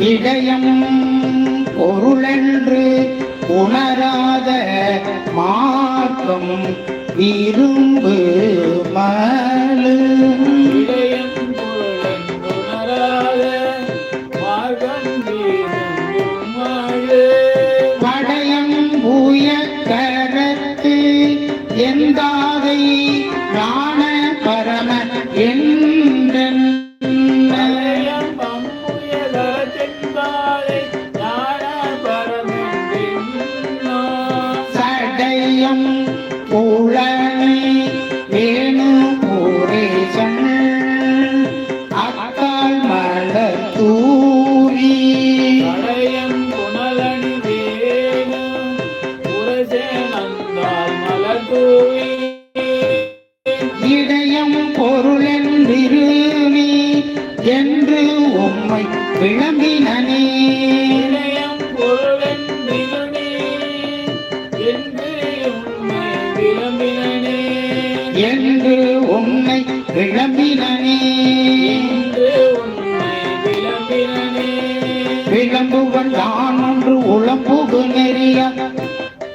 இதயம் பொருளென்று உணராத மார்க்கம் விரும்பு மலு. படயம் பூய கரத்து எந்தாதை சடையம் புலனை வேணு பூரேசன் அக்கால் மலர் தூவி. பழையம் புனலணி வேணு புரசே நந்தால் மலர்தூவி. இதயம் பொருளென்றிருவி என்று உம்மை விளம்பினனே. இடையம் பொருளென்றிருநீ என்று விளம்பினனே. என்று உன்னை விளம்பினனே. விளம்புவன் நெறிய